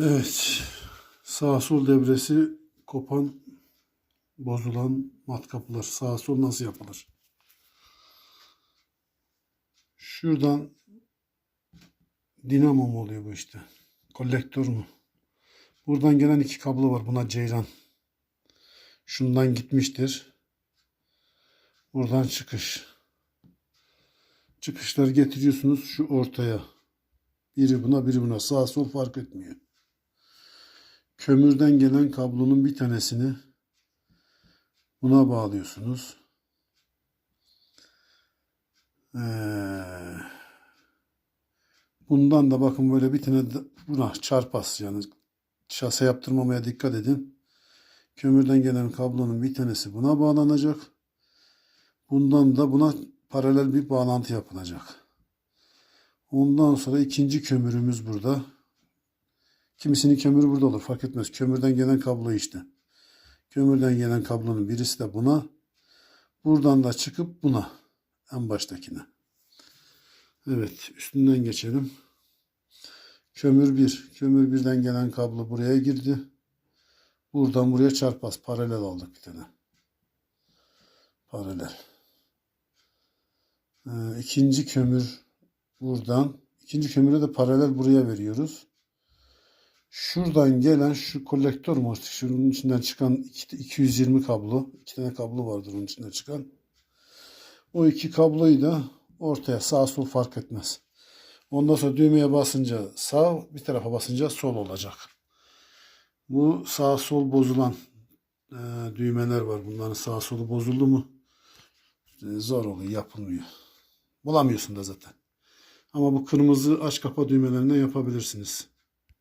Evet. Sağ sol devresi kopan, bozulan matkaplar. Sağ sol nasıl yapılır? Şuradan dinamo mu oluyor bu işte? Kolektör mü? Buradan gelen iki kablo var. Buna ceyran. Şundan gitmiştir. Buradan çıkış. Çıkışları getiriyorsunuz şu ortaya. Biri buna biri buna. Sağ sol fark etmiyor. Kömürden gelen kablonun bir tanesini buna bağlıyorsunuz. Ee, bundan da bakın böyle bir tane buna çarpas yani şase yaptırmamaya dikkat edin. Kömürden gelen kablonun bir tanesi buna bağlanacak. Bundan da buna paralel bir bağlantı yapılacak. Ondan sonra ikinci kömürümüz burada. Kimisinin kömürü burada olur fark etmez. Kömürden gelen kablo işte. Kömürden gelen kablonun birisi de buna. Buradan da çıkıp buna. En baştakine. Evet üstünden geçelim. Kömür 1. Kömür 1'den gelen kablo buraya girdi. Buradan buraya çarpaz. Paralel aldık bir tane. Paralel. Ee, ikinci kömür buradan. İkinci kömürü de paralel buraya veriyoruz. Şuradan gelen şu kolektör mü? Şunun içinden çıkan iki- 220 kablo. iki tane kablo vardır onun içinden çıkan. O iki kabloyu da ortaya sağ sol fark etmez. Ondan sonra düğmeye basınca sağ, bir tarafa basınca sol olacak. Bu sağ sol bozulan e, düğmeler var. Bunların sağ solu bozuldu mu e, zor oluyor, yapılmıyor. Bulamıyorsun da zaten. Ama bu kırmızı aç kapa düğmelerinden yapabilirsiniz.